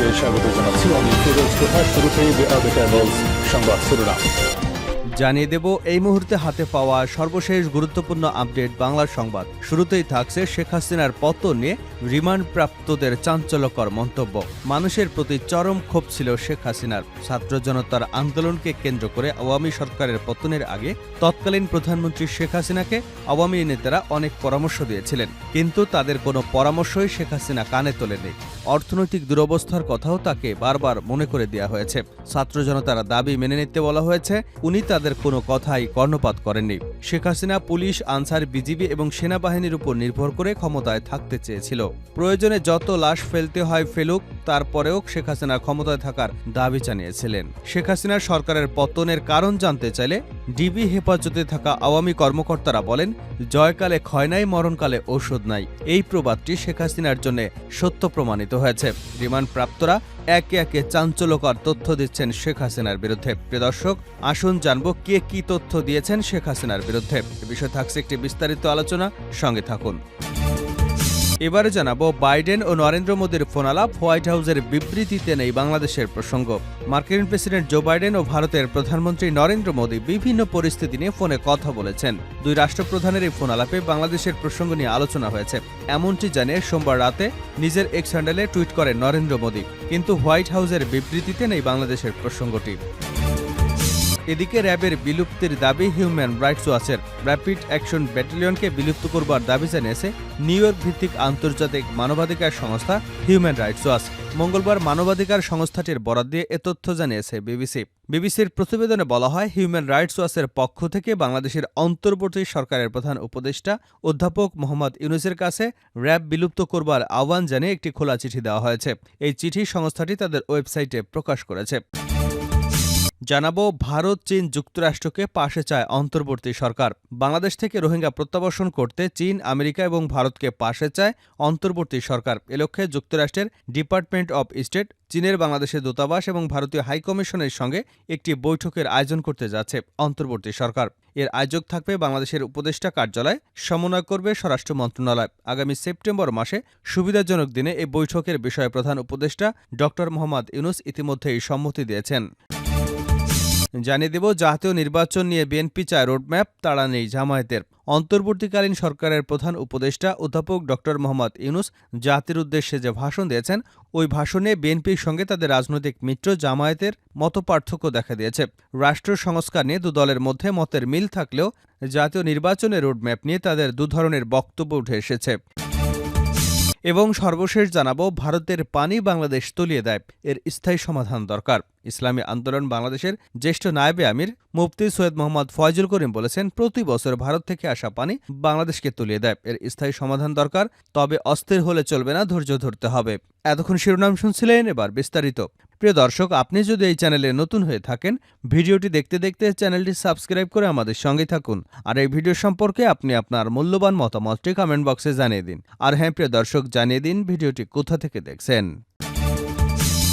আপনাদেরকে স্বাগত জানাচ্ছি আমি ফিরোজ তোহা শুরুতেই দ্য টাইমস সংবাদ শিরোনাম জানিয়ে দেব, এই মুহূর্তে হাতে পাওয়া সর্বশেষ গুরুত্বপূর্ণ আপডেট বাংলা সংবাদ। শুরুতেই থাকছে শেখ হাসিনার পতন নিয়ে রিমান্ড প্রাপ্তদের চাঞ্চল্যকর মন্তব্য। মানুষের প্রতি চরম ক্ষোভ ছিল শেখ হাসিনার। ছাত্র জনতার আন্দোলনকে কেন্দ্র করে আওয়ামী সরকারের পতনের আগে তৎকালীন প্রধানমন্ত্রী শেখ হাসিনাকে আওয়ামী নেতারা অনেক পরামর্শ দিয়েছিলেন। কিন্তু তাদের কোনো পরামর্শই শেখ হাসিনা কানে তোলেনি অর্থনৈতিক দুরবস্থার কথাও তাকে বারবার মনে করে দেওয়া হয়েছে। ছাত্র জনতার দাবি মেনে নিতে বলা হয়েছে, উনি তাদের কোনো কথাই কর্ণপাত করেননি। শেখ হাসিনা পুলিশ, আনসার, বিজিবি এবং সেনাবাহিনীর উপর নির্ভর করে ক্ষমতায় থাকতে চেয়েছিল। প্রয়োজনে যত লাশ ফেলতে হয় ফেলুক তারপরেও শেখ হাসিনা ক্ষমতায় থাকার দাবি জানিয়েছিলেন। শেখ হাসিনার সরকারের পতনের কারণ জানতে চাইলে ডিবি হেফাজতে থাকা আওয়ামী কর্মকর্তারা বলেন, জয়কালে ক্ষয় নাই, মরণকালে ঔষধ নাই। এই প্রবাদটি শেখ হাসিনার জন্য সত্য প্রমাণিত হয়েছে। রিমান্ড প্রাপ্তরা একে একে চাঞ্চল্যকর তথ্য দিচ্ছেন শেখ হাসিনার বিরুদ্ধে। প্রিয় দর্শক, আসুন জানব কে কি তথ্য দিয়েছেন শেখ হাসিনার বিরুদ্ধে। এ বিষয়ে থাকছে একটি বিস্তারিত আলোচনা। সঙ্গে থাকুন। এবারে জানাব বাইডেন ও নরেন্দ্র মোদীর ফোনালাপ, হোয়াইট হাউসের বিবৃতিতে নেই বাংলাদেশের প্রসঙ্গ। মার্কিন প্রেসিডেন্ট জো বাইডেন ও ভারতের প্রধানমন্ত্রী নরেন্দ্র মোদী বিভিন্ন পরিস্থিতি নিয়ে ফোনে কথা বলেছেন। দুই রাষ্ট্রপ্রধানের এই ফোনালাপে বাংলাদেশের প্রসঙ্গ নিয়ে আলোচনা হয়েছে। এমনটি জানিয়ে সোমবার রাতে নিজের এক্স হ্যান্ডেলে টুইট করেন নরেন্দ্র মোদী। কিন্তু হোয়াইট হাউসের বিবৃতিতে নেই বাংলাদেশের প্রসঙ্গটি। এদিকে র্যাবের বিলুপ্তির দাবি হিউম্যান রাইটস ওয়াচের। র্যাপিড অ্যাকশন ব্যাটালিয়নকে বিলুপ্ত করবার দাবি জানিয়েছে নিউ ইয়র্ক ভিত্তিক আন্তর্জাতিক মানবাধিকার সংস্থা হিউম্যান রাইটস ওয়াচ। মঙ্গলবার মানবাধিকার সংস্থাটির বরাদ দিয়ে এ তথ্য জানিয়েছে বিবিসি। বিবিসির প্রতিবেদনে বলা হয়, হিউম্যান রাইটস ওয়াচের পক্ষ থেকে বাংলাদেশের অন্তর্বর্তী সরকারের প্রধান উপদেষ্টা অধ্যাপক মোহাম্মদ ইউনুসের কাছে র্যাব বিলুপ্ত করবার আহ্বান জানিয়ে একটি খোলা চিঠি দেওয়া হয়েছে। এই চিঠি সংস্থাটি তাদের ওয়েবসাইটে প্রকাশ করেছে। জানাব ভারত, চীন যুক্তরাষ্ট্রকে পাশে চায় অন্তর্বর্তী সরকার। বাংলাদেশ থেকে রোহিঙ্গা প্রত্যাবাসন করতে চীন, আমেরিকা এবং ভারতকে পাশে চায় অন্তর্বর্তী সরকার। এ লক্ষ্যে যুক্তরাষ্ট্রের ডিপার্টমেন্ট অব স্টেট, চীনের বাংলাদেশের দূতাবাস এবং ভারতীয় হাইকমিশনের সঙ্গে একটি বৈঠকের আয়োজন করতে যাচ্ছে অন্তর্বর্তী সরকার। এর আয়োজক থাকবে বাংলাদেশের উপদেষ্টা কার্যালয়, সমন্বয় করবে স্বরাষ্ট্র মন্ত্রণালয়। আগামী সেপ্টেম্বর মাসে সুবিধাজনক দিনে এই বৈঠকের বিষয়ে প্রধান উপদেষ্টা ড মোহাম্মদ ইউনুস ইতিমধ্যেই সম্মতি দিয়েছেন। জানিয়ে দেব, জাতীয় নির্বাচন নিয়ে বিএনপি চায় রোডম্যাপ, তাড়া নেই জামায়াতের। অন্তর্বর্তীকালীন সরকারের প্রধান উপদেষ্টা অধ্যাপক ড. মোহাম্মদ ইউনুস জাতির উদ্দেশ্যে যে ভাষণ দিয়েছেন, ওই ভাষণে বিএনপির সঙ্গে তাদের রাজনৈতিক মিত্র জামায়াতের মতপার্থক্য দেখা দিয়েছে। রাষ্ট্র সংস্কার নিয়ে দু দলের মধ্যে মতের মিল থাকলেও জাতীয় নির্বাচনের রোডম্যাপ নিয়ে তাদের দু ধরনের বক্তব্য উঠে এসেছে। এবং সর্বশেষ জানাব, ভারতের পানি বাংলাদেশ তলিয়ে দেয়, এর স্থায়ী সমাধান দরকার। ইসলামী আন্দোলন বাংলাদেশের জ্যেষ্ঠ নায়েবে আমির মুফতি সৈয়দ মোহাম্মদ ফয়জুল করিম বলেছেন, প্রতি বছর ভারত থেকে আসা পানি বাংলাদেশকে তুলিয়ে দেয়। এর স্থায়ী সমাধান দরকার, তবে অস্থির হলে চলবে না, ধৈর্য ধরতে হবে। এতক্ষণ শিরোনাম শুনছিলেন এবার বিস্তারিত। প্রিয় দর্শক, আপনি যদি এই চ্যানেলে নতুন হয়ে থাকেন, ভিডিওটি দেখতে দেখতে চ্যানেলটি সাবস্ক্রাইব করে আমাদের সঙ্গে থাকুন। আর এই ভিডিও সম্পর্কে আপনি আপনার মূল্যবান মতামতটি কমেন্ট বক্সে জানিয়ে দিন। আর হ্যাঁ প্রিয় দর্শক, জানিয়ে দিন ভিডিওটি কোথা থেকে দেখছেন।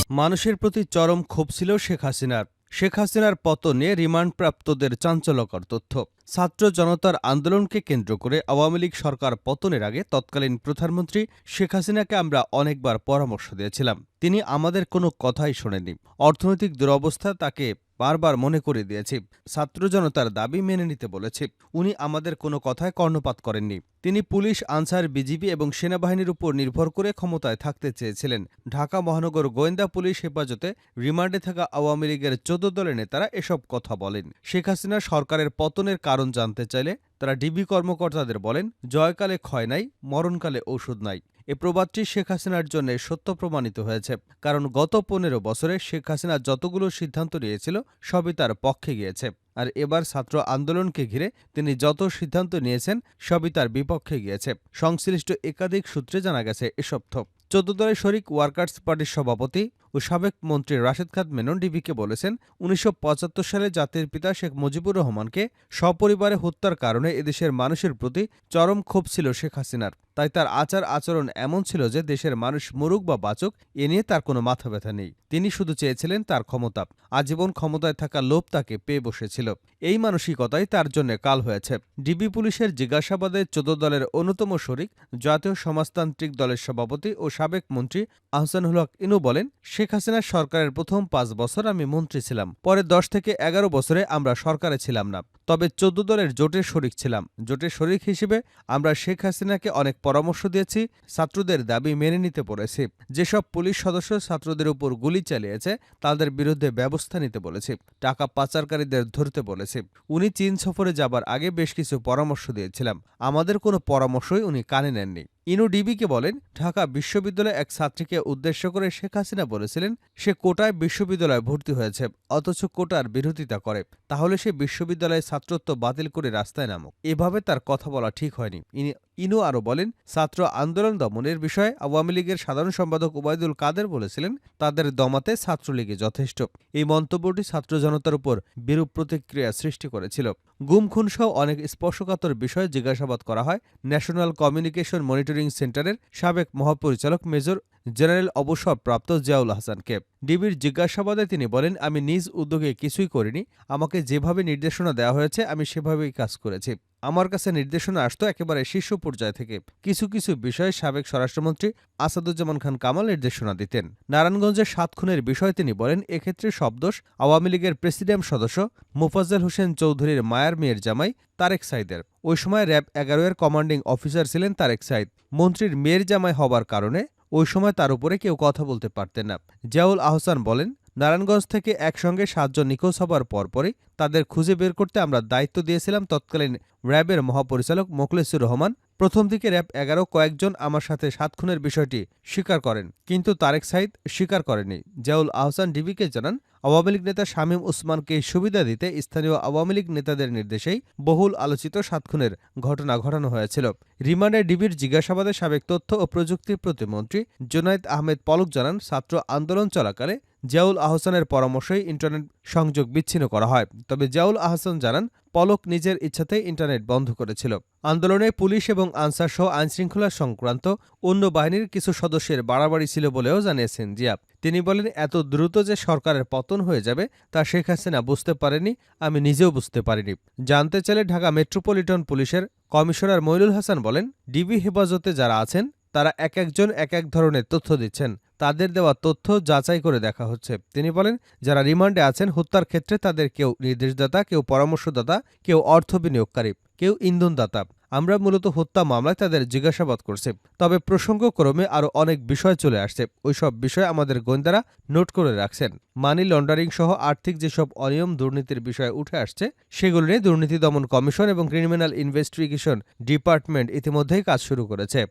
মানুষের প্রতি চরম ক্ষোভ ছিল শেখ হাসিনার। শেখ হাসিনার পতনে রিমান্ডপ্রাপ্তদের চাঞ্চল্যকর তথ্য। ছাত্র জনতার আন্দোলনকে কেন্দ্র করে আওয়ামী লীগ সরকার পতনের আগে তৎকালীন প্রধানমন্ত্রী শেখ হাসিনাকে আমরা অনেকবার পরামর্শ দিয়েছিলাম। তিনি আমাদের কোনো কথাই শোনেনি অর্থনৈতিক দুরবস্থা তাকে বারবার মনে করে দিয়েছি। ছাত্র জনতার দাবি মেনে নিতে বলেছি। উনি আমাদের কোনো কথায় কর্ণপাত করেননি। তিনি পুলিশ, আনসার, বিজিবি এবং সেনাবাহিনীর উপর নির্ভর করে ক্ষমতায় থাকতে চেয়েছিলেন। ঢাকা মহানগর গোয়েন্দা পুলিশ হেফাজতে রিমান্ডে থাকা আওয়ামী লীগের চোদ্দ দলের নেতারা এসব কথা বলেন। শেখ হাসিনা সরকারের পতনের কারণ জানতে চাইলে তারা ডিবি কর্মকর্তাদের বলেন, জয়কালে ক্ষয় নাই, মরণকালে ঔষধ নাই। এ প্রবাদটি শেখ হাসিনার জন্য সত্য প্রমাণিত হয়েছে। কারণ গত পনেরো বছরে শেখ হাসিনা যতগুলো সিদ্ধান্ত নিয়েছিল, সবই তার পক্ষে গিয়েছে। আর এবার ছাত্র আন্দোলনকে ঘিরে তিনি যত সিদ্ধান্ত নিয়েছেন, সবই তার বিপক্ষে গিয়েছে। সংশ্লিষ্ট একাধিক সূত্রে জানা গেছে এসব থ। চোদ্দ দলের শরিক ওয়ার্কার্স পার্টির সভাপতি ও সাবেক মন্ত্রী রাশেদ খান মেনন ডিবিকে বলেছেন, উনিশশো পঁচাত্তর সালে জাতির পিতা শেখ মুজিবুর রহমানকে সপরিবারে হত্যার কারণে এদেশের মানুষের প্রতি চরম ক্ষোভ ছিল শেখ হাসিনার। তাই তার আচার আচরণ এমন ছিল যে দেশের মানুষ মরুক বা বাচক, এ নিয়ে তার কোনো মাথা ব্যথা নেই। তিনি শুধু চেয়েছিলেন তার ক্ষমতা, আজীবন ক্ষমতায় থাকা লোভ তাকে পেয়ে বসেছিল। এই মানসিকতাই তার জন্য কাল হয়েছে। ডিবি পুলিশের জিজ্ঞাসাবাদে চোদ্দ দলের অন্যতম শরিক, জাতীয় সমাজতান্ত্রিক দলের সভাপতি ও সাবেক মন্ত্রী আহসানুল হক ইনু বলেন হাসিনার সরকারের প্রথম পাঁচ বছর আমি মন্ত্রী ছিলাম। পরে দশ থেকে এগারো বছরে আমরা সরকারে ছিলাম না। তবে চোদ্দ দলের জোটের শরিক ছিলাম। জোটের শরিক হিসেবে আমরা শেখ হাসিনাকে অনেক পরামর্শ দিয়েছি, ছাত্রদের দাবি মেনে নিতে পড়েছি। যেসব পুলিশ সদস্য ছাত্রদের উপর গুলি চালিয়েছে, তাদের বিরুদ্ধে ব্যবস্থা নিতে বলেছি, টাকা পাচারকারীদের ধরতে বলেছি। উনি চীন সফরে যাবার আগে বেশ কিছু পরামর্শ দিয়েছিলাম। আমাদের কোনো পরামর্শই উনি কানে নেননি। ইনু ডিবিকে বলেন, ঢাকা বিশ্ববিদ্যালয়ে এক ছাত্রীকে উদ্দেশ্য করে শেখ হাসিনা বলেছিলেন, সে কোটায় বিশ্ববিদ্যালয়ে ভর্তি হয়েছে, অথচ কোটার বিরোধিতা করে। তাহলে সে বিশ্ববিদ্যালয়ে ছাত্রত্ব বাতিল করে রাস্তায় নামুক। এভাবে তার কথা বলা ঠিক হয়নি। ইনি- ইনু আরও বলেন, ছাত্র আন্দোলন দমনের বিষয়ে আওয়ামী লীগের সাধারণ সম্পাদক ওবায়দুল কাদের বলেছিলেন, তাদের দমাতে ছাত্রলীগে যথেষ্ট। এই মন্তব্যটি ছাত্র জনতার উপর বিরূপ প্রতিক্রিয়া সৃষ্টি করেছিল। গুমখুন খুনসহ অনেক স্পর্শকাতর বিষয়ে জিজ্ঞাসাবাদ করা হয়। ন্যাশনাল কমিউনিকেশন মনিটরিং সেন্টারের সাবেক মহাপরিচালক মেজর জেনারেল অবসরপ্রাপ্ত জিয়াউল হাসানকে। ডিবির জিজ্ঞাসাবাদে তিনি বলেন, আমি নিজ উদ্যোগে কিছুই করিনি। আমাকে যেভাবে নির্দেশনা দেওয়া হয়েছে, আমি সেভাবেই কাজ করেছি। আমার কাছে নির্দেশনা আসতো একেবারে শীর্ষ পর্যায় থেকে। কিছু কিছু বিষয়ে সাবেক স্বরাষ্ট্রমন্ত্রী আসাদুজ্জামান খান কামাল নির্দেশনা দিতেন। নারায়ণগঞ্জের সাত খুনের বিষয়ে তিনি বলেন, এক্ষেত্রে সব দোষ আওয়ামী লীগের প্রেসিডিয়াম সদস্য মোফাজ্জল হোসেন চৌধুরীর মায়ার মেয়ের জামাই তারেক সাইদের। ওই সময় র্যাব এগারো এর কমান্ডিং অফিসার ছিলেন তারেক সাইদ। মন্ত্রীর মেয়ের জামাই হবার কারণে ওই সময় তার উপরে কেউ কথা বলতে পারতেন না। জিয়াউল আহসান বলেন, নারায়ণগঞ্জ থেকে একসঙ্গে সাতজন নিখোঁজ হবার পরপরই তাদের খুঁজে বের করতে আমরা দায়িত্ব দিয়েছিলাম তৎকালীন র্যাবের মহাপরিচালক মোখলেসুর রহমান প্রথম দিকে র্যাব এগারো কয়েকজন আমার সাথে সাত খুনের বিষয়টি স্বীকার করেন, কিন্তু তারেক সাইদ স্বীকার করেনি জিয়াউল আহসান ডিবিকে জানান, আওয়ামী লীগ নেতা শামীম উসমানকে সুবিধা দিতে স্থানীয় আওয়ামী লীগ নেতাদের নির্দেশেই বহুল আলোচিত সাত খুনের ঘটনা ঘটানো হয়েছিল। রিমান্ডে ডিবির জিজ্ঞাসাবাদে সাবেক তথ্য ও প্রযুক্তি প্রতিমন্ত্রী জোনায়েদ আহমেদ পলক জানান, ছাত্র আন্দোলন চলাকালে জিয়াউল আহসানের পরামর্শেই ইন্টারনেট সংযোগ বিচ্ছিন্ন করা হয়। তবে জিয়াউল আহসান জানান, পলক নিজের ইচ্ছাতেই ইন্টারনেট বন্ধ করেছিল। আন্দোলনে পুলিশ এবং আনসার সহ আইনশৃঙ্খলা সংক্রান্ত অন্য বাহিনীর কিছু সদস্যের বাড়াবাড়ি ছিল বলেও জানিয়েছেন জিয়া। তিনি বলেন, এত দ্রুত যে সরকারের পতন হয়ে যাবে তা শেখ হাসিনা বুঝতে পারেনি, আমি নিজেও বুঝতে পারিনি। জানতে চাইলে ঢাকা মেট্রোপলিটন পুলিশের কমিশনার মইনুল হাসান বলেন, ডিবি হেফাজতে যারা আছেন, তারা এক একজন এক এক ধরনের তথ্য দিচ্ছেন। তাদের দেওয়া তথ্য যাচাই করে দেখা হচ্ছে। তিনি বলেন, যারা রিমান্ডে আছেন, হত্যার ক্ষেত্রে তাদের কেউ নির্দেশদাতা, কেউ পরামর্শদাতা, কেউ অর্থ বিনিয়োগকারী, কেউ ইন্ধনদাতা। আমরা মূলত হত্যা মামলায় তাদের জিজ্ঞাসাবাদ করছি। তবে প্রসঙ্গক্রমে আরও অনেক বিষয় চলে আসছে। ওইসব বিষয় আমাদের গোয়েন্দারা নোট করে রাখছেন। মানি লন্ডারিং সহ আর্থিক যেসব অনিয়ম, দুর্নীতির বিষয় উঠে আসছে, সেগুলো নিয়ে দুর্নীতি দমন কমিশন এবং ক্রিমিনাল ইনভেস্টিগেশন ডিপার্টমেন্ট ইতিমধ্যেই কাজ শুরু করেছে।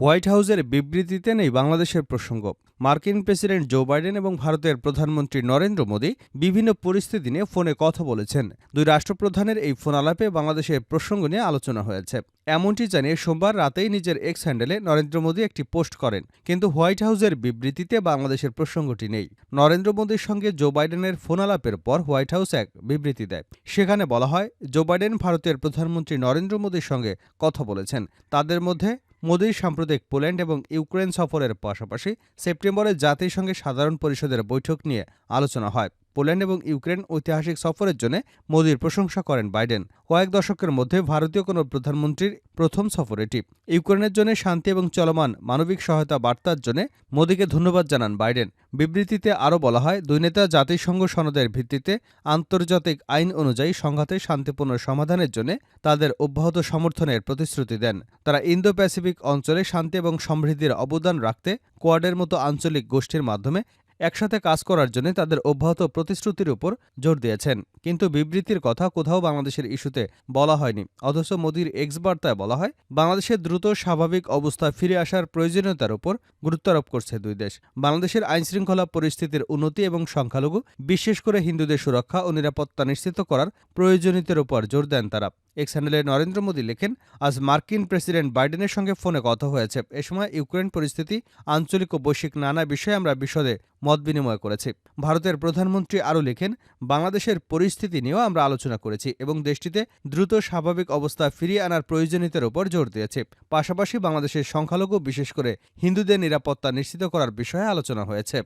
হোয়াইট হাউসের বিবৃতিতে নেই বাংলাদেশের প্রসঙ্গ। মার্কিন প্রেসিডেন্ট জো বাইডেন এবং ভারতের প্রধানমন্ত্রী নরেন্দ্র মোদী বিভিন্ন পরিস্থিতি নিয়ে ফোনে কথা বলেছেন। দুই রাষ্ট্রপ্রধানের এই ফোন আলাপে বাংলাদেশের প্রসঙ্গ নিয়ে আলোচনা হয়েছে। এমনটি জানিয়ে সোমবার রাতেই নিজের এক্স হ্যান্ডেলে নরেন্দ্র মোদী একটি পোস্ট করেন। কিন্তু হোয়াইট হাউসের বিবৃতিতে বাংলাদেশের প্রসঙ্গটি নেই। নরেন্দ্র মোদীর সঙ্গে জো বাইডেনের ফোন আলাপের পর হোয়াইট হাউস এক বিবৃতি দেয়। সেখানে বলা হয়, জো বাইডেন ভারতের প্রধানমন্ত্রী নরেন্দ্র মোদীর সঙ্গে কথা বলেছেন। তাদের মধ্যে মোদীর সাম্প্রতিক পোল্যান্ড এবং ইউক্রেন সফরের পাশাপাশি সেপ্টেম্বরে জাতিসংঘের সাধারণ পরিষদের বৈঠক নিয়ে আলোচনা হয়। পোল্যান্ড এবং ইউক্রেন ঐতিহাসিক সফরের জন্য মোদীর প্রশংসা করেন বাইডেন। কয়েক দশকের মধ্যে ভারতীয় কোনো প্রধানমন্ত্রীর প্রথম সফর এটি। ইউক্রেনের জন্য শান্তি এবং চলমান মানবিক সহায়তা বার্তার জন্য মোদীকে ধন্যবাদ জানান বাইডেন। বিবৃতিতে আরও বলা হয়, দুই নেতা জাতিসংঘ সনদের ভিত্তিতে আন্তর্জাতিক আইন অনুযায়ী সংঘাতের শান্তিপূর্ণ সমাধানের জন্য তাদের অব্যাহত সমর্থনের প্রতিশ্রুতি দেন। তারা ইন্দো প্যাসিফিক অঞ্চলে শান্তি এবং সমৃদ্ধির অবদান রাখতে কোয়াডের মতো আঞ্চলিক গোষ্ঠীর মাধ্যমে একসাথে কাজ করার জন্য তাদের অব্যাহত প্রতিশ্রুতির উপর জোর দিয়েছেন। কিন্তু বিবৃতির কথা কোথাও বাংলাদেশের ইস্যুতে বলা হয়নি। অথচ মোদীর এক্স বার্তায় বলা হয় বাংলাদেশের দ্রুত স্বাভাবিক অবস্থা ফিরে আসার প্রয়োজনীয়তার উপর গুরুত্ব আরোপ করছে দুই দেশ। বাংলাদেশের আইনশৃঙ্খলা পরিস্থিতির উন্নতি এবং সংখ্যালঘু, বিশেষ করে হিন্দুদের সুরক্ষা ও নিরাপত্তা নিশ্চিত করার প্রয়োজনীয়তার উপর জোর দেন তারা। এক্স হ্যান্ডেলে নরেন্দ্র মোদী লেখেন, আজ মার্কিন প্রেসিডেন্ট বাইডেনের সঙ্গে ফোনে কথা হয়েছে। এ সময় ইউক্রেন পরিস্থিতি, আঞ্চলিক ও বৈশ্বিক নানা বিষয়ে আমরা বিশদে মত বিনিময় করেছে। ভারতের প্রধানমন্ত্রী আরও লেখেন, বাংলাদেশের পরিস্থিতি নিয়েও আমরা আলোচনা করেছি এবং দেশটিতে দ্রুত স্বাভাবিক অবস্থা ফিরিয়ে আনার প্রয়োজনীয়তার উপর জোর দিয়েছে। পাশাপাশি বাংলাদেশের সংখ্যালঘু, বিশেষ করে হিন্দুদের নিরাপত্তা নিশ্চিত করার বিষয়ে আলোচনা হয়েছে।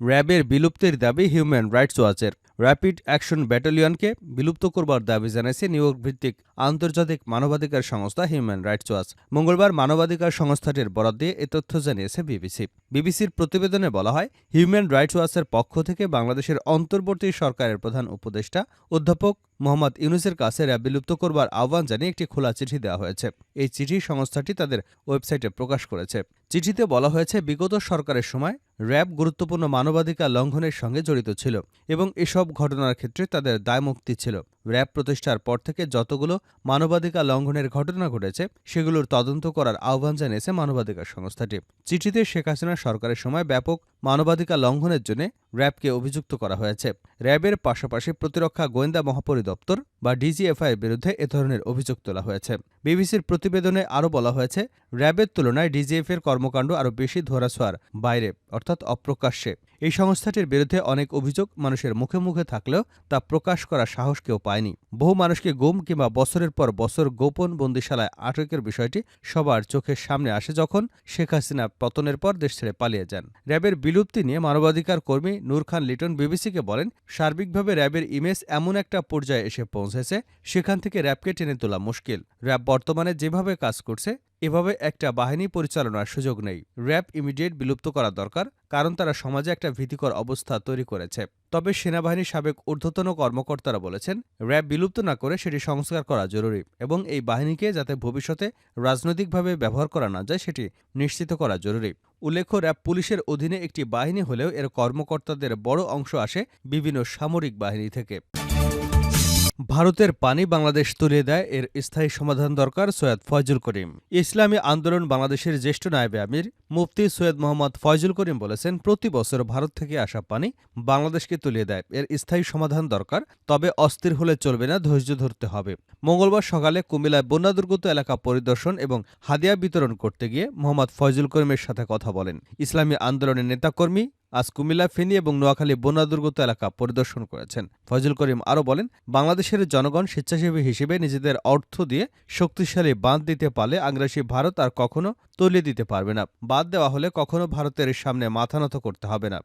র্যাবের বিলুপ্তির দাবি হিউম্যান রাইটস ওয়াচের। র্যাপিড অ্যাকশন ব্যাটালিয়নকে বিলুপ্ত করবার দাবি জানিয়েছে নিউ ইয়র্ক ভিত্তিক আন্তর্জাতিক মানবাধিকার সংস্থা হিউম্যান রাইটস ওয়াচ। মঙ্গলবার মানবাধিকার সংস্থাটির বরাদ দিয়ে এ তথ্য জানিয়েছে বিবিসি। বিবিসির প্রতিবেদনে বলা হয়, হিউম্যান রাইটস ওয়াচের পক্ষ থেকে বাংলাদেশের অন্তর্বর্তী সরকারের প্রধান উপদেষ্টা, অধ্যাপক মোহাম্মদ ইউনুসের কাছে র্যাব বিলুপ্ত করবার আহ্বান জানিয়ে একটি খোলা চিঠি দেওয়া হয়েছে। এই চিঠি সংস্থাটি তাদের ওয়েবসাইটে প্রকাশ করেছে। চিঠিতে বলা হয়েছে, বিগত সরকারের সময় র্যাব গুরুত্বপূর্ণ মানবাধিকার লঙ্ঘনের সঙ্গে জড়িত ছিল এবং এসব ঘটনার ক্ষেত্রে তাদের দায়মুক্তি ছিল। র্যাব প্রতিষ্ঠার পর থেকে যতগুলো মানবাধিকার লঙ্ঘনের ঘটনা ঘটেছে, সেগুলোর তদন্ত করার আহ্বান জানিয়েছে মানবাধিকার সংস্থাটি। চিঠিতে শেখ হাসিনা সরকারের সময় ব্যাপক মানবাধিকার লঙ্ঘনের জন্য র্যাবকে অভিযুক্ত করা হয়েছে। র্যাবের পাশাপাশি প্রতিরক্ষা গোয়েন্দা helikopter বা ডিজিএফআই এর বিরুদ্ধে এ ধরনের অভিযোগ তোলা হয়েছে। বিবিসির প্রতিবেদনে আরও বলা হয়েছে, র্যাবের তুলনায় ডিজিএফের কর্মকাণ্ড আরও বেশি ধরাছোঁয়ার বাইরে, অর্থাৎ অপ্রকাশ্যে। এই সংস্থাটির বিরুদ্ধে অনেক অভিযোগ মানুষের মুখে মুখে থাকলেও তা প্রকাশ করার সাহস কেউ পায়নি। বহু মানুষকে গুম কিংবা বছরের পর বছর গোপন বন্দিশালায় আটকের বিষয়টি সবার চোখের সামনে আসে যখন শেখ হাসিনা পতনের পর দেশ ছেড়ে পালিয়ে যান। র্যাবের বিলুপ্তি নিয়ে মানবাধিকার কর্মী নূর খান লিটন বিবিসিকে বলেন, সার্বিকভাবে র্যাবের ইমেজ এমন একটা পর্যায়ে এসে পৌঁছেছে, সেখান থেকে র্যাবকে টেনে তোলা মুশকিল। র্যাব বর্তমানে যেভাবে কাজ করছে, এভাবে একটা বাহিনী পরিচালনার সুযোগ নেই। র্যাব ইমিডিয়েট বিলুপ্ত করা দরকার, কারণ তারা সমাজে একটা ভীতিকর অবস্থা তৈরি করেছে। তবে সেনাবাহিনীর সাবেক ঊর্ধ্বতন কর্মকর্তারা বলেছেন, র্যাব বিলুপ্ত না করে সেটি সংস্কার করা জরুরি এবং এই বাহিনীকে যাতে ভবিষ্যতে রাজনৈতিকভাবে ব্যবহার করা না যায়, সেটি নিশ্চিত করা জরুরি। উল্লেখ্য, র্যাব পুলিশের অধীনে একটি বাহিনী হলেও এর কর্মকর্তাদের বড় অংশ আসে বিভিন্ন সামরিক বাহিনী থেকে। ভারতের পানি বাংলাদেশ তুলে দেয়, এর স্থায়ী সমাধান দরকার সৈয়দ ফয়জুল করিম। ইসলামী আন্দোলন বাংলাদেশের জ্যেষ্ঠ নায়েবে আমির মুফতি সৈয়দ মোহাম্মদ ফয়জুল করিম বলেছেন, প্রতি বছর ভারত থেকে আসা পানি বাংলাদেশকে তুলিয়ে দেয়। এর স্থায়ী সমাধান দরকার, তবে অস্থির হলে চলবে না, ধৈর্য ধরতে হবে। মঙ্গলবার সকালে কুমিল্লায় বন্যাদুর্গত এলাকা পরিদর্শন এবং হাদিয়া বিতরণ করতে গিয়ে মোহাম্মদ ফয়জুল করিমের সাথে কথা বলেন। ইসলামী আন্দোলনের নেতাকর্মী আজ কুমিল্লা ফেনী এবং নোয়াখালী বন্যাদুর্গত এলাকা পরিদর্শন করেছেন। ফজল করিম আরও বলেন, বাংলাদেশের জনগণ স্বেচ্ছাসেবী হিসেবে নিজেদের অর্থ দিয়ে শক্তিশালী বাঁধ দিতে পারলে আগ্রাসী ভারত আর কখনো তলিয়ে দিতে পারবে না। বাদ দেওয়া হলে কখনো ভারতের সামনে মাথা নত করতে হবে না।